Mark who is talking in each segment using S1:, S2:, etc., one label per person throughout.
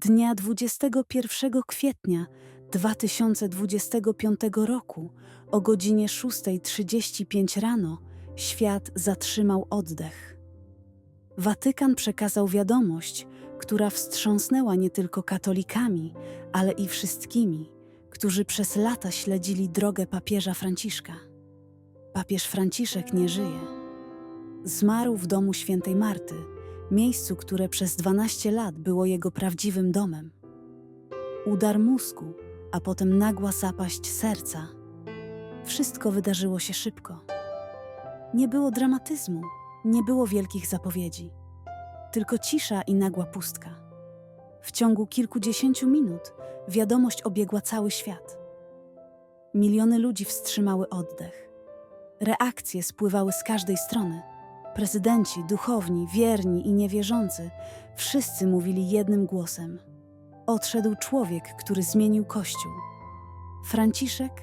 S1: Dnia 21 kwietnia 2025 roku o godzinie 6.35 rano świat zatrzymał oddech. Watykan przekazał wiadomość, która wstrząsnęła nie tylko katolikami, ale i wszystkimi, którzy przez lata śledzili drogę papieża Franciszka. Papież Franciszek nie żyje. Zmarł w domu świętej Marty, miejscu, które przez 12 lat było jego prawdziwym domem. Udar mózgu, a potem nagła zapaść serca. Wszystko wydarzyło się szybko. Nie było dramatyzmu, nie było wielkich zapowiedzi, tylko cisza i nagła pustka. W ciągu kilkudziesięciu minut wiadomość obiegła cały świat. Miliony ludzi wstrzymały oddech. Reakcje spływały z każdej strony. Prezydenci, duchowni, wierni i niewierzący wszyscy mówili jednym głosem. Odszedł człowiek, który zmienił Kościół. Franciszek,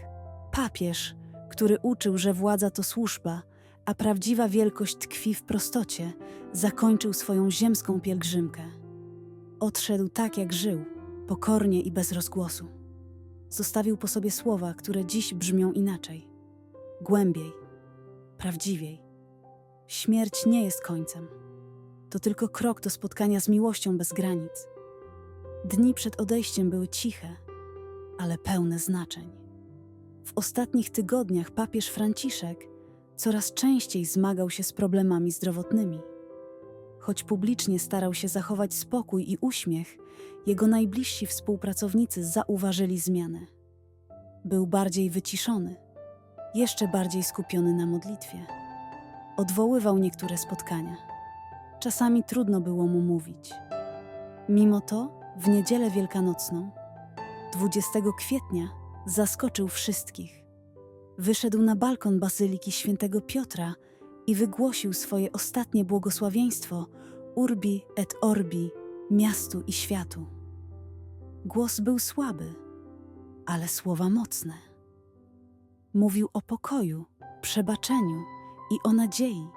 S1: papież, który uczył, że władza to służba, a prawdziwa wielkość tkwi w prostocie, zakończył swoją ziemską pielgrzymkę. Odszedł tak, jak żył, pokornie i bez rozgłosu. Zostawił po sobie słowa, które dziś brzmią inaczej, głębiej, prawdziwiej. Śmierć nie jest końcem. To tylko krok do spotkania z miłością bez granic. Dni przed odejściem były ciche, ale pełne znaczeń. W ostatnich tygodniach papież Franciszek coraz częściej zmagał się z problemami zdrowotnymi. Choć publicznie starał się zachować spokój i uśmiech, jego najbliżsi współpracownicy zauważyli zmianę. Był bardziej wyciszony, jeszcze bardziej skupiony na modlitwie. Odwoływał niektóre spotkania. Czasami trudno było mu mówić. Mimo to, w niedzielę wielkanocną, 20 kwietnia, zaskoczył wszystkich. Wyszedł na balkon Bazyliki Świętego Piotra i wygłosił swoje ostatnie błogosławieństwo Urbi et Orbi, miastu i światu. Głos był słaby, ale słowa mocne. Mówił o pokoju, przebaczeniu i o nadziei,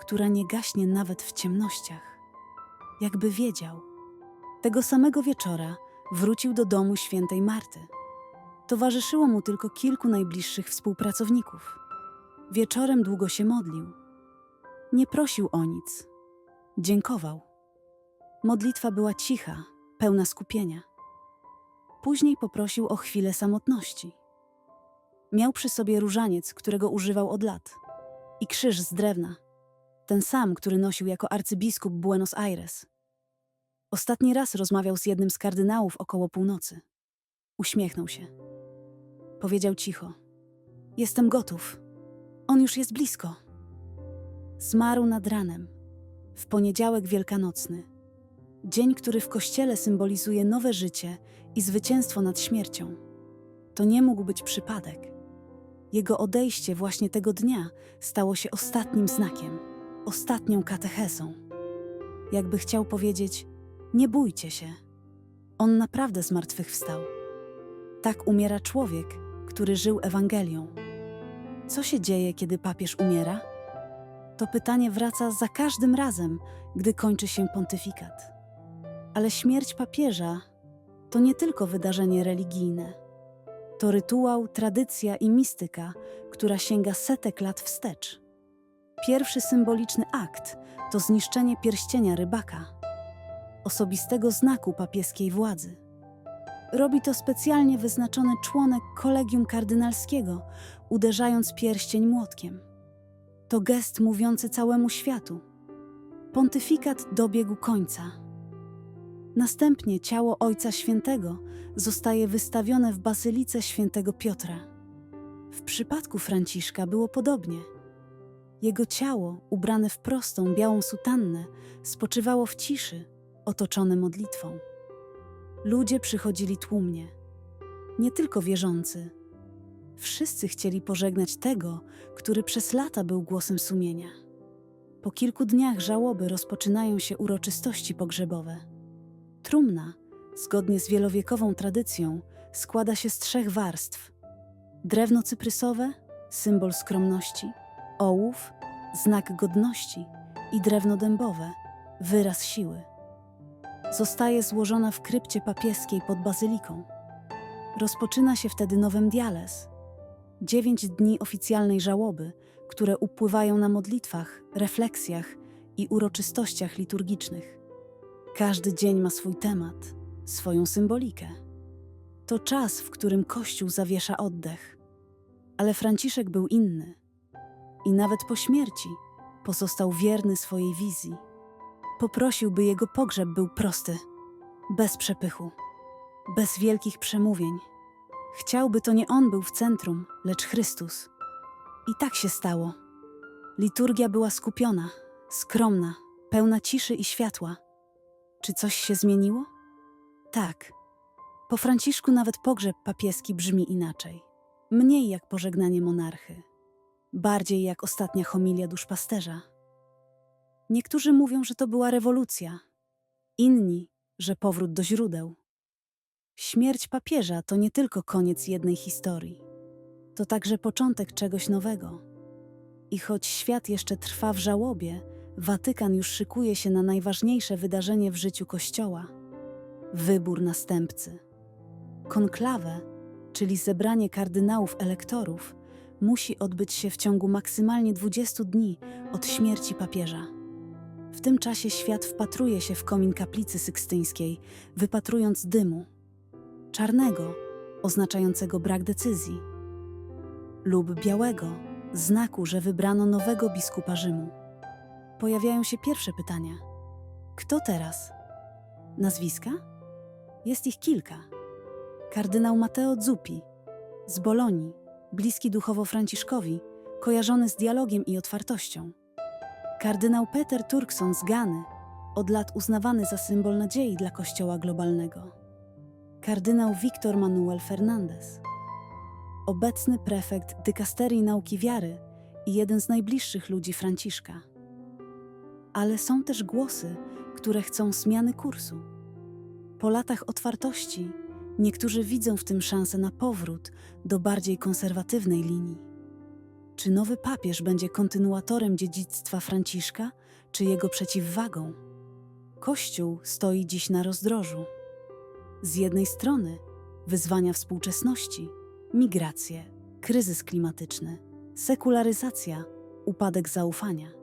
S1: która nie gaśnie nawet w ciemnościach. Jakby wiedział. Tego samego wieczora wrócił do domu świętej Marty. Towarzyszyło mu tylko kilku najbliższych współpracowników. Wieczorem długo się modlił. Nie prosił o nic. Dziękował. Modlitwa była cicha, pełna skupienia. Później poprosił o chwilę samotności. Miał przy sobie różaniec, którego używał od lat, i krzyż z drewna, ten sam, który nosił jako arcybiskup Buenos Aires. Ostatni raz rozmawiał z jednym z kardynałów około północy. Uśmiechnął się. Powiedział cicho: Jestem gotów. On już jest blisko. Zmarł nad ranem, w poniedziałek wielkanocny. Dzień, który w kościele symbolizuje nowe życie i zwycięstwo nad śmiercią. To nie mógł być przypadek. Jego odejście właśnie tego dnia stało się ostatnim znakiem, ostatnią katechezą. Jakby chciał powiedzieć: Nie bójcie się. On naprawdę zmartwychwstał. Tak umiera człowiek, który żył Ewangelią. Co się dzieje, kiedy papież umiera? To pytanie wraca za każdym razem, gdy kończy się pontyfikat. Ale śmierć papieża to nie tylko wydarzenie religijne. To rytuał, tradycja i mistyka, która sięga setek lat wstecz. Pierwszy symboliczny akt to zniszczenie pierścienia rybaka, osobistego znaku papieskiej władzy. Robi to specjalnie wyznaczony członek kolegium kardynalskiego, uderzając pierścień młotkiem. To gest mówiący całemu światu. Pontyfikat dobiegł końca. Następnie ciało Ojca Świętego zostaje wystawione w bazylice Świętego Piotra. W przypadku Franciszka było podobnie. Jego ciało, ubrane w prostą białą sutannę, spoczywało w ciszy, otoczone modlitwą. Ludzie przychodzili tłumnie. Nie tylko wierzący. Wszyscy chcieli pożegnać tego, który przez lata był głosem sumienia. Po kilku dniach żałoby rozpoczynają się uroczystości pogrzebowe. Trumna, zgodnie z wielowiekową tradycją, składa się z trzech warstw: drewno cyprysowe, symbol skromności, ołów, znak godności i drewno dębowe, wyraz siły. zostaje złożona w krypcie papieskiej pod bazyliką. Rozpoczyna się wtedy nowym diales. Dziewięć dni oficjalnej żałoby, które upływają na modlitwach, refleksjach i uroczystościach liturgicznych. Każdy dzień ma swój temat, swoją symbolikę. To czas, w którym Kościół zawiesza oddech. Ale Franciszek był inny. I nawet po śmierci pozostał wierny swojej wizji. Poprosił, by jego pogrzeb był prosty, bez przepychu, bez wielkich przemówień. Chciałby to nie on był w centrum, lecz Chrystus. I tak się stało. Liturgia była skupiona, skromna, pełna ciszy i światła. Czy coś się zmieniło? Tak. Po Franciszku nawet pogrzeb papieski brzmi inaczej. Mniej jak pożegnanie monarchy, bardziej jak ostatnia homilia duszpasterza. Niektórzy mówią, że to była rewolucja, inni, że powrót do źródeł. Śmierć papieża to nie tylko koniec jednej historii, to także początek czegoś nowego. I choć świat jeszcze trwa w żałobie, Watykan już szykuje się na najważniejsze wydarzenie w życiu Kościoła wybór następcy. Konklawę, czyli zebranie kardynałów elektorów, musi odbyć się w ciągu maksymalnie 20 dni od śmierci papieża. W tym czasie świat wpatruje się w komin kaplicy sykstyńskiej, wypatrując dymu czarnego, oznaczającego brak decyzji, lub białego, znaku, że wybrano nowego biskupa Rzymu. Pojawiają się pierwsze pytania: kto teraz? Nazwiska? Jest ich kilka. Kardynał Matteo Zuppi z Bolonii, bliski duchowo Franciszkowi, kojarzony z dialogiem i otwartością. Kardynał Peter Turkson z Gany, od lat uznawany za symbol nadziei dla Kościoła globalnego. Kardynał Victor Manuel Fernandez, obecny prefekt dykasterii nauki wiary i jeden z najbliższych ludzi Franciszka. Ale są też głosy, które chcą zmiany kursu. Po latach otwartości niektórzy widzą w tym szansę na powrót do bardziej konserwatywnej linii. Czy nowy papież będzie kontynuatorem dziedzictwa Franciszka, czy jego przeciwwagą? Kościół stoi dziś na rozdrożu. Z jednej strony wyzwania współczesności, migracje, kryzys klimatyczny, sekularyzacja, upadek zaufania.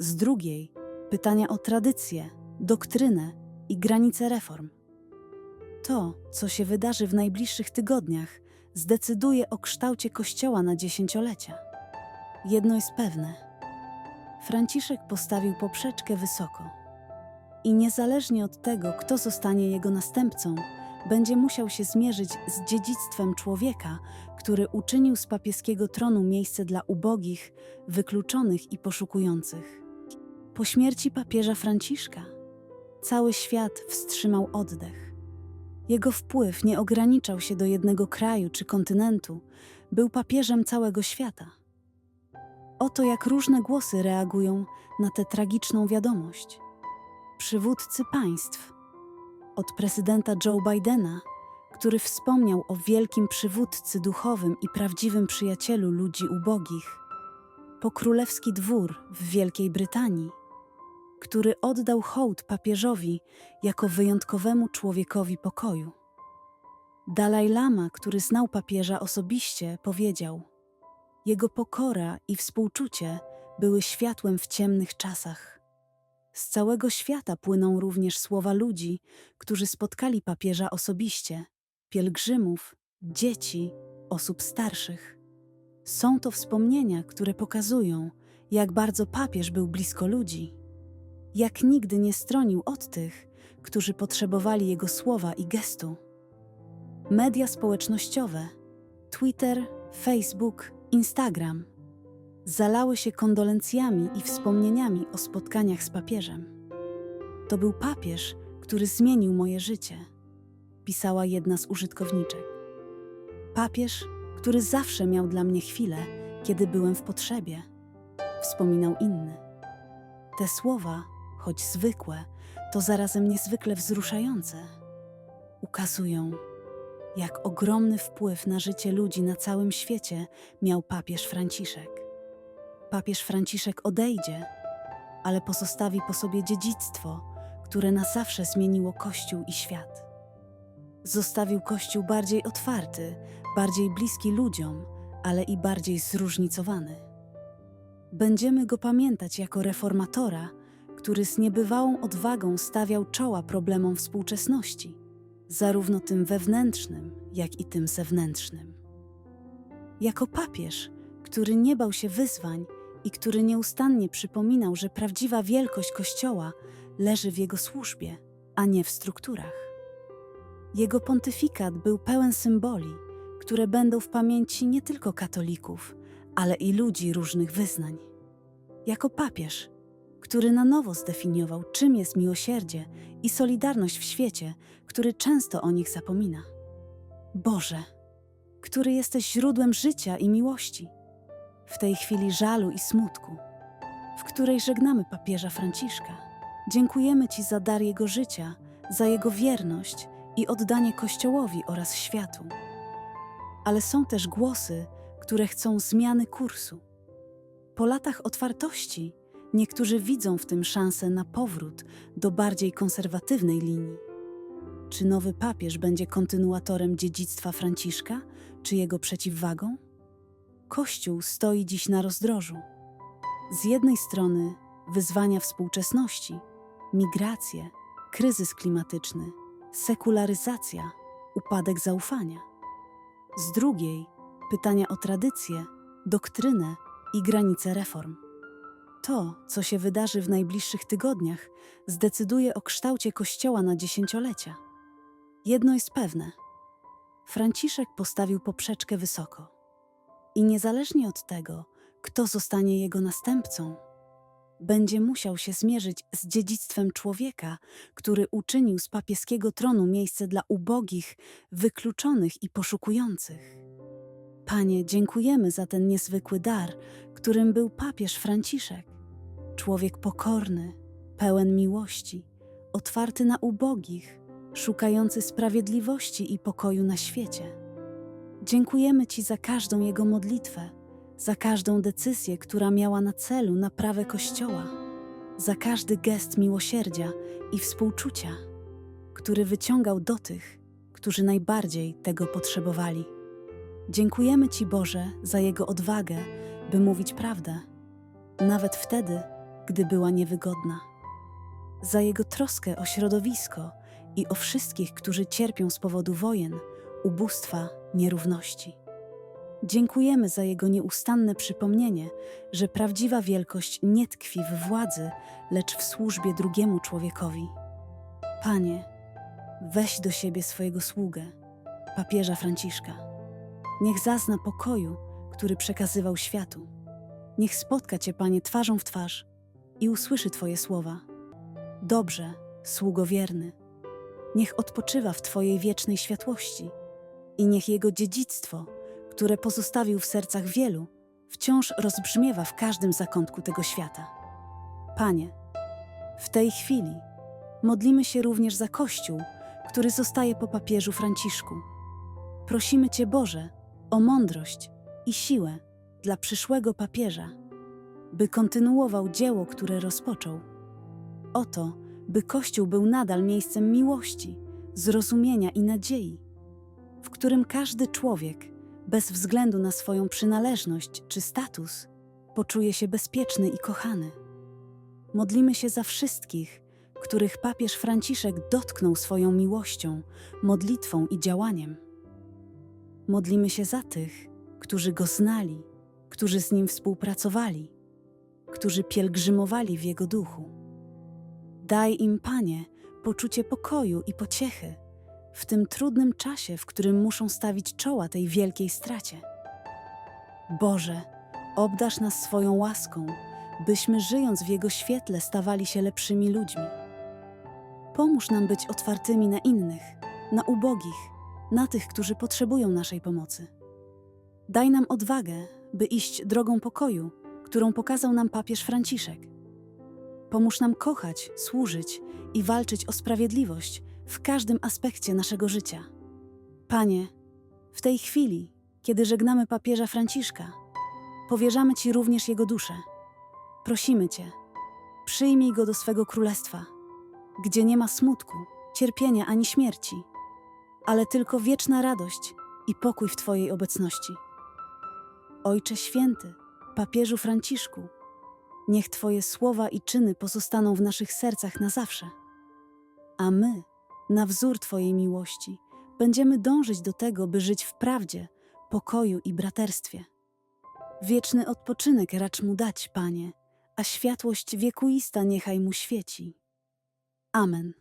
S1: Z drugiej pytania o tradycję, doktrynę i granice reform. To, co się wydarzy w najbliższych tygodniach, zdecyduje o kształcie Kościoła na dziesięciolecia. Jedno jest pewne: Franciszek postawił poprzeczkę wysoko. I niezależnie od tego, kto zostanie jego następcą, będzie musiał się zmierzyć z dziedzictwem człowieka, który uczynił z papieskiego tronu miejsce dla ubogich, wykluczonych i poszukujących. Po śmierci papieża Franciszka cały świat wstrzymał oddech. Jego wpływ nie ograniczał się do jednego kraju czy kontynentu, był papieżem całego świata. Oto jak różne głosy reagują na tę tragiczną wiadomość. Przywódcy państw, od prezydenta Joe Bidena, który wspomniał o wielkim przywódcy duchowym i prawdziwym przyjacielu ludzi ubogich, po królewski dwór w Wielkiej Brytanii, który oddał hołd papieżowi jako wyjątkowemu człowiekowi pokoju. Dalaj Lama, który znał papieża osobiście, powiedział: Jego pokora i współczucie były światłem w ciemnych czasach. Z całego świata płyną również słowa ludzi, którzy spotkali papieża osobiście, pielgrzymów, dzieci, osób starszych. Są to wspomnienia, które pokazują, jak bardzo papież był blisko ludzi jak nigdy nie stronił od tych, którzy potrzebowali jego słowa i gestu. Media społecznościowe Twitter, Facebook, Instagram zalały się kondolencjami i wspomnieniami o spotkaniach z papieżem. To był papież, który zmienił moje życie, pisała jedna z użytkowniczek. Papież, który zawsze miał dla mnie chwilę, kiedy byłem w potrzebie, wspominał inny. Te słowa choć zwykłe, to zarazem niezwykle wzruszające. Ukazują, jak ogromny wpływ na życie ludzi na całym świecie miał papież Franciszek. Papież Franciszek odejdzie, ale pozostawi po sobie dziedzictwo, które na zawsze zmieniło Kościół i świat. Zostawił Kościół bardziej otwarty, bardziej bliski ludziom, ale i bardziej zróżnicowany. Będziemy go pamiętać jako reformatora, który z niebywałą odwagą stawiał czoła problemom współczesności, zarówno tym wewnętrznym, jak i tym zewnętrznym. Jako papież, który nie bał się wyzwań i który nieustannie przypominał, że prawdziwa wielkość Kościoła leży w jego służbie, a nie w strukturach. Jego pontyfikat był pełen symboli, które będą w pamięci nie tylko katolików, ale i ludzi różnych wyznań. Jako papież, który na nowo zdefiniował, czym jest miłosierdzie i solidarność w świecie, który często o nich zapomina. Boże, który jesteś źródłem życia i miłości, w tej chwili żalu i smutku, w której żegnamy papieża Franciszka, dziękujemy Ci za dar jego życia, za jego wierność i oddanie Kościołowi oraz światu. Ale są też głosy, które chcą zmiany kursu. Po latach otwartości niektórzy widzą w tym szansę na powrót do bardziej konserwatywnej linii. Czy nowy papież będzie kontynuatorem dziedzictwa Franciszka, czy jego przeciwwagą? Kościół stoi dziś na rozdrożu. Z jednej strony wyzwania współczesności, migracje, kryzys klimatyczny, sekularyzacja, upadek zaufania. Z drugiej pytania o tradycję, doktrynę i granice reform. To, co się wydarzy w najbliższych tygodniach, zdecyduje o kształcie Kościoła na dziesięciolecia. Jedno jest pewne: Franciszek postawił poprzeczkę wysoko. I niezależnie od tego, kto zostanie jego następcą, będzie musiał się zmierzyć z dziedzictwem człowieka, który uczynił z papieskiego tronu miejsce dla ubogich, wykluczonych i poszukujących. Panie, dziękujemy za ten niezwykły dar, którym był papież Franciszek. Człowiek pokorny, pełen miłości, otwarty na ubogich, szukający sprawiedliwości i pokoju na świecie. Dziękujemy Ci za każdą Jego modlitwę, za każdą decyzję, która miała na celu naprawę Kościoła, za każdy gest miłosierdzia i współczucia, który wyciągał do tych, którzy najbardziej tego potrzebowali. Dziękujemy Ci, Boże, za Jego odwagę, by mówić prawdę, nawet wtedy, gdy była niewygodna, za Jego troskę o środowisko i o wszystkich, którzy cierpią z powodu wojen, ubóstwa, nierówności. Dziękujemy za Jego nieustanne przypomnienie, że prawdziwa wielkość nie tkwi w władzy, lecz w służbie drugiemu człowiekowi. Panie, weź do siebie swojego sługę, papieża Franciszka. Niech zazna pokoju, który przekazywał światu. Niech spotka Cię, Panie, twarzą w twarz i usłyszy Twoje słowa. Dobrze, sługo wierny. Niech odpoczywa w Twojej wiecznej światłości i niech Jego dziedzictwo, które pozostawił w sercach wielu, wciąż rozbrzmiewa w każdym zakątku tego świata. Panie, w tej chwili modlimy się również za Kościół, który zostaje po papieżu Franciszku. Prosimy Cię, Boże, o mądrość i siłę dla przyszłego papieża, by kontynuował dzieło, które rozpoczął. Oto, by Kościół był nadal miejscem miłości, zrozumienia i nadziei, w którym każdy człowiek, bez względu na swoją przynależność czy status, poczuje się bezpieczny i kochany. Modlimy się za wszystkich, których papież Franciszek dotknął swoją miłością, modlitwą i działaniem. Modlimy się za tych, którzy go znali, którzy z nim współpracowali, którzy pielgrzymowali w jego duchu. Daj im, Panie, poczucie pokoju i pociechy w tym trudnym czasie, w którym muszą stawić czoła tej wielkiej stracie. Boże, obdasz nas swoją łaską, byśmy żyjąc w Jego świetle stawali się lepszymi ludźmi. Pomóż nam być otwartymi na innych, na ubogich, na tych, którzy potrzebują naszej pomocy. Daj nam odwagę, by iść drogą pokoju, którą pokazał nam papież Franciszek. Pomóż nam kochać, służyć i walczyć o sprawiedliwość w każdym aspekcie naszego życia. Panie, w tej chwili, kiedy żegnamy papieża Franciszka, powierzamy Ci również jego duszę. Prosimy Cię, przyjmij go do swego królestwa. gdzie nie ma smutku, cierpienia ani śmierci, ale tylko wieczna radość i pokój w Twojej obecności. Ojcze Święty, papieżu Franciszku, niech Twoje słowa i czyny pozostaną w naszych sercach na zawsze. A my, na wzór Twojej miłości, będziemy dążyć do tego, by żyć w prawdzie, pokoju i braterstwie. Wieczny odpoczynek racz mu dać, Panie, a światłość wiekuista niechaj mu świeci. Amen.